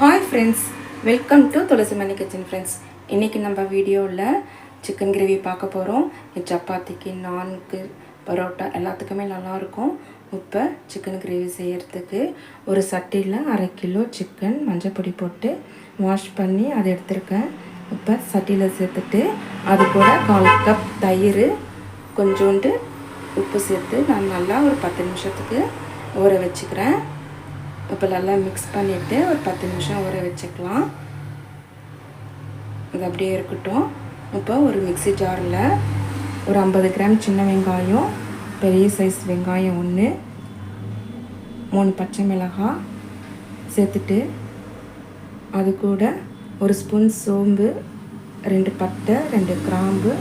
Hi friends welcome to Thulasi Mani kitchen friends இன்றைக்கி நம்ம வீடியோவில் சிக்கன் கிரேவி பார்க்க போகிறோம் சப்பாத்திக்கு நான்கு பரோட்டா எல்லாத்துக்குமே நல்லாயிருக்கும். இப்போ சிக்கன் கிரேவி செய்கிறதுக்கு ஒரு சட்டியில் அரை கிலோ சிக்கன் மஞ்சப்பொடி போட்டு வாஷ் பண்ணி அதை எடுத்திருக்கேன். இப்போ சட்டியில் சேர்த்துட்டு அது கூட கால் கப் தயிர் கொஞ்சோண்டு உப்பு சேர்த்து நான் நல்லா ஒரு பத்து நிமிஷத்துக்கு ஊற வச்சுக்கிறேன். இப்போ நல்லா மிக்ஸ் பண்ணிவிட்டு ஒரு பத்து நிமிஷம் ஊற வச்சுக்கலாம். அது அப்படியே இருக்கட்டும். இப்போ ஒரு மிக்ஸி ஜாரில் ஒரு ஐம்பது கிராம் சின்ன வெங்காயம் பெரிய சைஸ் வெங்காயம் ஒன்று மூணு பச்சை மிளகாய் சேர்த்துட்டு அது கூட ஒரு ஸ்பூன் சோம்பு ரெண்டு பட்டை ரெண்டு கிராம்பு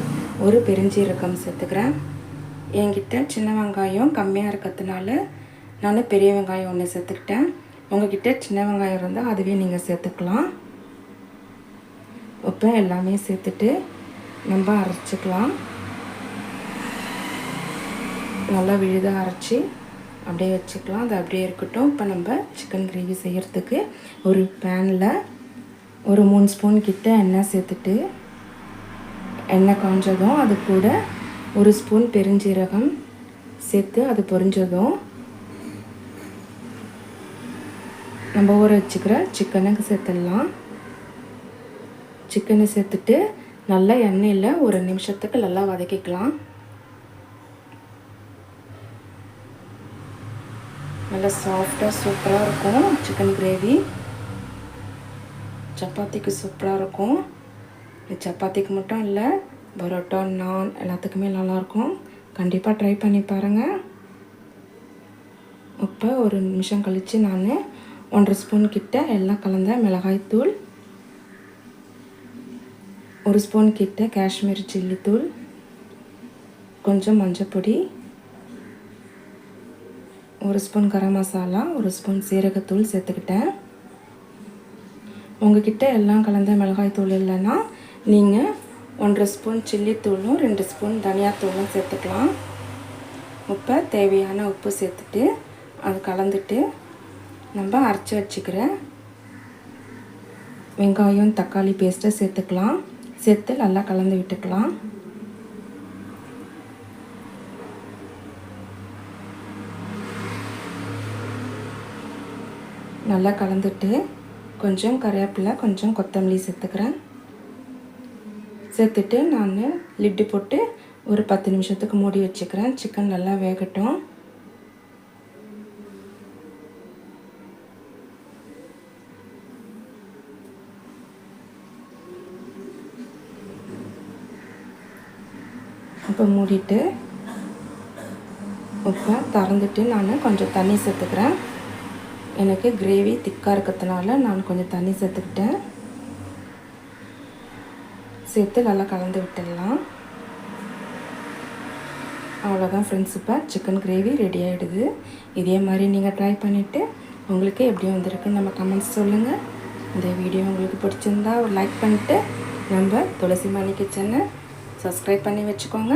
ஒரு பெருஞ்சீரகம் சேர்த்துக்கிறேன். என்கிட்ட சின்ன வெங்காயம் கம்மியாக இருக்கிறதுனால நான் பெரிய வெங்காயம் ஒன்று சேர்த்துக்கிட்டேன். உங்ககிட்ட சின்ன வெங்காயம் இருந்தால் அதுவே நீங்கள் சேர்த்துக்கலாம். உப்பம் எல்லாமே சேர்த்துட்டு நம்ம அரைச்சிக்கலாம். நல்லா விழுதாக அரைச்சி அப்படியே வச்சுக்கலாம். அது அப்படியே இருக்கட்டும். இப்போ நம்ம சிக்கன் கிரேவி செய்கிறதுக்கு ஒரு பேனில் ஒரு மூணு ஸ்பூன் கிட்ட எண்ணெய் சேர்த்துட்டு எண்ணெய் காஞ்சதும் அது கூட ஒரு ஸ்பூன் பெருஞ்சீரகம் சேர்த்து அது பொரிஞ்சதும் நம்ம ஊற வச்சுக்கிற சிக்கனுக்கு சேர்த்துடலாம். சிக்கனை சேர்த்துட்டு நல்லா எண்ணெயில் ஒரு நிமிஷத்துக்கு நல்லா வதக்கிக்கலாம். நல்லா சாஃப்டாக சூப்பராக இருக்கும் சிக்கன் கிரேவி சப்பாத்திக்கு சூப்பராக இருக்கும். சப்பாத்திக்கு மட்டும் இல்லை பரோட்டா நான் எல்லாத்துக்குமே நல்லாயிருக்கும். கண்டிப்பாக ட்ரை பண்ணி பாருங்கள் இப்போ ஒரு நிமிஷம் கழித்து நான் ஒன்றரை ஸ்பூன் கிட்ட எல்லாம் கலந்த மிளகாய்த்தூள் ஒரு ஸ்பூன் கிட்ட காஷ்மீர் சில்லி தூள். கொஞ்சம் மஞ்சப்பொடி ஒரு ஸ்பூன் கரம் மசாலா ஒரு ஸ்பூன் சீரகத்தூள் சேர்த்துக்கிட்டேன். உங்ககிட்ட எல்லாம் கலந்த மிளகாய் தூள் இல்லைன்னா நீங்கள் ஒன்றரை ஸ்பூன் சில்லி தூளும் ரெண்டு ஸ்பூன் தனியாத்தூளும் சேர்த்துக்கலாம். உப்பை தேவையான உப்பு சேர்த்துட்டு அது கலந்துட்டு நம்ம அரைச்சி வச்சுக்கிற வெங்காயம் தக்காளி பேஸ்ட்டை சேர்த்துக்கலாம். சேர்த்து நல்லா கலந்து விட்டுக்கலாம். நல்லா கலந்துட்டு கொஞ்சம் கருவேப்பிலை கொஞ்சம் கொத்தமல்லி சேர்த்துக்கிறேன். சேர்த்துட்டு நான் லிட்டு போட்டு ஒரு பத்து நிமிஷத்துக்கு மூடி வச்சுக்கிறேன். சிக்கன் நல்லா வேகட்டும். இப்போ மூடிட்டு இப்போ திறந்துட்டு நான் கொஞ்சம் தண்ணி சேர்த்துக்கிறேன். எனக்கு கிரேவி திக்காக இருக்கிறதுனால நான் கொஞ்சம் தண்ணி சேர்த்துக்கிட்டேன். சேர்த்து நல்லா கலந்து விட்டுடலாம். அவ்வளோதான் ஃப்ரெண்ட்ஸ் இப்போ சிக்கன் கிரேவி ரெடி ஆகிடுது இதே மாதிரி நீங்கள் ட்ரை பண்ணிவிட்டு உங்களுக்கு எப்படி வந்திருக்குன்னு நம்ம கமெண்ட்ஸ் சொல்லுங்கள் இந்த வீடியோ உங்களுக்கு பிடிச்சிருந்தா ஒரு லைக் பண்ணிவிட்டு நம்ம துளசி மணி கிச்சனை சப்ஸ்கிரைப் பண்ணி வச்சுக்கோங்க.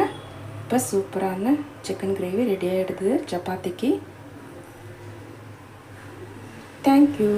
இப்போ சூப்பரான சிக்கன் கிரேவி ரெடி ஆகிடுது சப்பாத்திக்கு. தேங்க்யூ